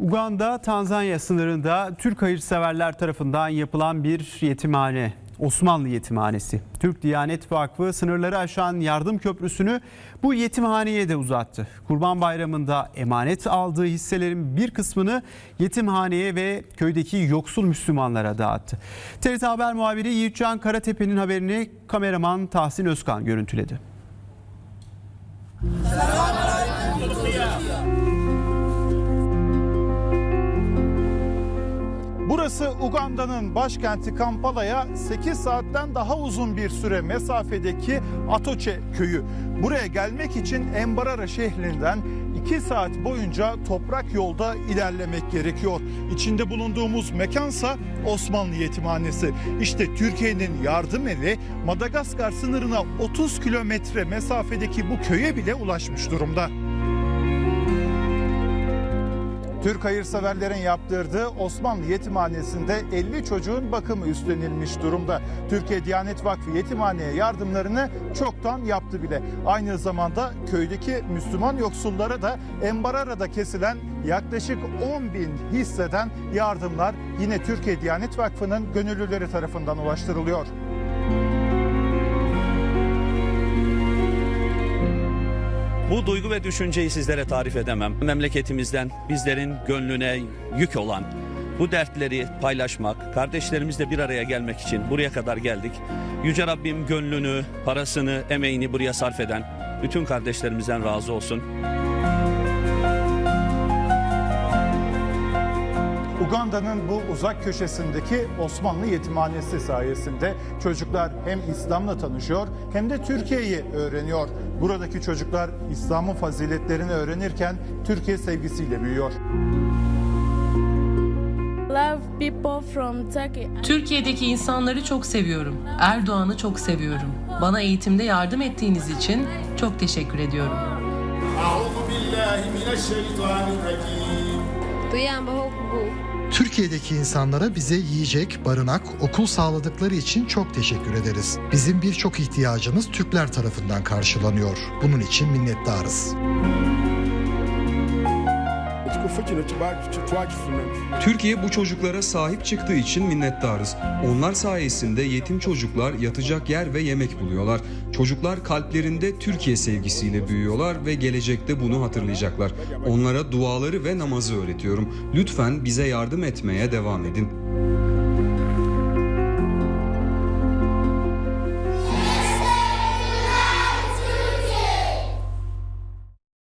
Uganda, Tanzanya sınırında Türk hayırseverler tarafından yapılan bir yetimhane. Osmanlı Yetimhanesi. Türk Diyanet Vakfı sınırları aşan yardım köprüsünü bu yetimhaneye de uzattı. Kurban Bayramı'nda emanet aldığı hisselerin bir kısmını yetimhaneye ve köydeki yoksul Müslümanlara dağıttı. TRT Haber muhabiri Yiğitcan Karatepe'nin haberini kameraman Tahsin Özkan görüntüledi. Burası Uganda'nın başkenti Kampala'ya 8 saatten daha uzun bir süre mesafedeki Atoçe köyü. Buraya gelmek için Embarara şehrinden 2 saat boyunca toprak yolda ilerlemek gerekiyor. İçinde bulunduğumuz mekansa Osmanlı Yetimhanesi. İşte Türkiye'nin yardım eli Madagaskar sınırına 30 kilometre mesafedeki bu köye bile ulaşmış durumda. Türk hayırseverlerin yaptırdığı Osmanlı Yetimhanesi'nde 50 çocuğun bakımı üstlenilmiş durumda. Türkiye Diyanet Vakfı yetimhaneye yardımlarını çoktan yaptı bile. Aynı zamanda köydeki Müslüman yoksullara da Embarara'da kesilen yaklaşık 10 bin hisseden yardımlar yine Türkiye Diyanet Vakfı'nın gönüllüleri tarafından ulaştırılıyor. Bu duygu ve düşünceyi sizlere tarif edemem. Memleketimizden bizlerin gönlüne yük olan bu dertleri paylaşmak, kardeşlerimizle bir araya gelmek için buraya kadar geldik. Yüce Rabbim gönlünü, parasını, emeğini buraya sarf eden bütün kardeşlerimizden razı olsun. Uganda'nın bu uzak köşesindeki Osmanlı yetimhanesi sayesinde çocuklar hem İslam'la tanışıyor hem de Türkiye'yi öğreniyor. Buradaki çocuklar İslam'ın faziletlerini öğrenirken Türkiye sevgisiyle büyüyor. Türkiye'deki insanları çok seviyorum. Erdoğan'ı çok seviyorum. Bana eğitimde yardım ettiğiniz için çok teşekkür ediyorum. Duyan bu hukuk Türkiye'deki insanlara bize yiyecek, barınak, okul sağladıkları için çok teşekkür ederiz. Bizim birçok ihtiyacımız Türkler tarafından karşılanıyor. Bunun için minnettarız. Müzik Türkiye bu çocuklara sahip çıktığı için minnettarız. Onlar sayesinde yetim çocuklar yatacak yer ve yemek buluyorlar. Çocuklar kalplerinde Türkiye sevgisiyle büyüyorlar ve gelecekte bunu hatırlayacaklar. Onlara duaları ve namazı öğretiyorum. Lütfen bize yardım etmeye devam edin.